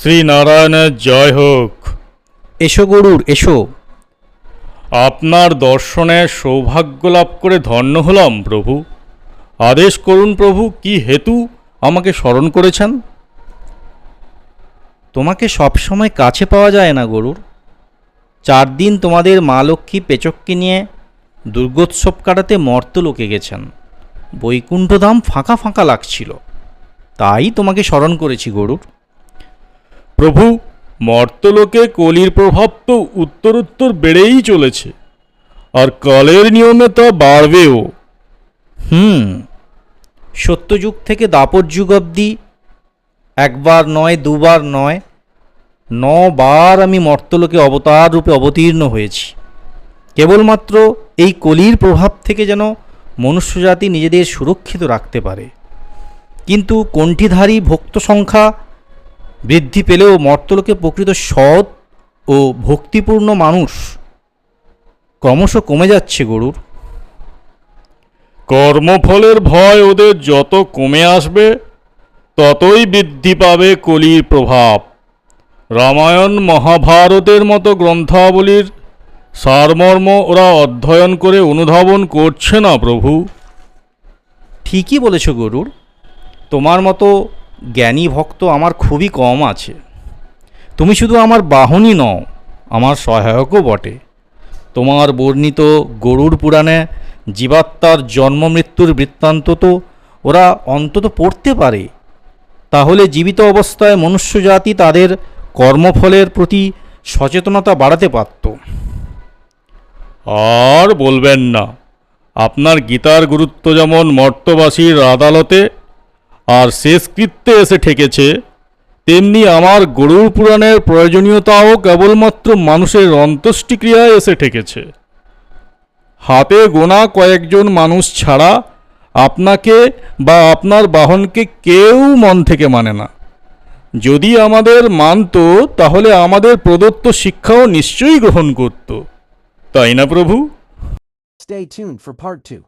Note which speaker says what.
Speaker 1: শ্রী নারায়ণের জয় হোক।
Speaker 2: এসো গরুর এসো।
Speaker 1: আপনার দর্শনে সৌভাগ্য লাভ করে ধন্য হলাম প্রভু। আদেশ করুন প্রভু কি হেতু আমাকে স্মরণ করেছেন?
Speaker 2: তোমাকে সবসময় কাছে পাওয়া যায় না গরুর। চার দিন তোমাদের মা লক্ষ্মী পেচককে নিয়ে দুর্গোৎসব কাটাতে মর্তলোকে গেছেন। বৈকুণ্ঠধাম ফাঁকা ফাঁকা লাগছিল। তাই তোমাকে স্মরণ করেছি গরুর।
Speaker 1: প্রভু, মর্তলোকে কলির প্রভাব তো উত্তরোত্তর বেড়েই চলেছে। আর কালের নিয়মে তা বাড়বেও।
Speaker 2: হুম, সত্যযুগ থেকে দাপর যুগ অবধি একবার নয়, দুবার নয়, নবার আমি মর্তলোকে অবতার রূপে অবতীর্ণ হয়েছি। কেবলমাত্র এই কলির প্রভাব থেকে যেন মনুষ্যজাতি নিজেদের সুরক্ষিত রাখতে পারে। কিন্তু কণ্ঠিধারী ভক্ত সংখ্যা বৃদ্ধি পেলেও মর্তলোকে প্রকৃত সৎ ও ভক্তিপূর্ণ মানুষ ক্রমশ কমে যাচ্ছে গরুর।
Speaker 1: কর্মফলের ভয় ওদের যত কমে আসবে ততই বৃদ্ধি পাবে কলির প্রভাব। রামায়ণ মহাভারতের মতো গ্রন্থাবলীর সারমর্ম ওরা অধ্যয়ন করে অনুধাবন করছে না প্রভু।
Speaker 2: ঠিকই বলেছ গরুর। তোমার মতো জ্ঞানী ভক্ত আমার খুবই কম আছে। তুমি শুধু আমার বাহনই নও, আমার সহায়কও বটে। তোমার বর্ণিত গরুর পুরাণে জীবাত্মার জন্ম মৃত্যুর বৃত্তান্ত তো ওরা অন্তত পড়তে পারে। তাহলে জীবিত অবস্থায় মনুষ্যজাতি তাদের কর্মফলের প্রতি সচেতনতা বাড়াতে পারত।
Speaker 1: আর বলবেন না, আপনার গীতার গুরুত্ব যেমন মর্তবাসীর আদালতে আর শেষকৃত্যে এসে ঠেকেছে, তেমনি আমার গরুর পুরাণের প্রয়োজনীয়তাও কেবলমাত্র মানুষের অন্ত্যেষ্টিক্রিয়ায় এসে ঠেকেছে। হাতে গোনা কয়েকজন মানুষ ছাড়া আপনাকে বা আপনার বাহনকে কেউ মন থেকে মানে না। যদি আমাদের মানত, তাহলে আমাদের প্রদত্ত শিক্ষাও নিশ্চয়ই গ্রহণ করত। তাই না প্রভু?
Speaker 3: Stay tuned for part 2.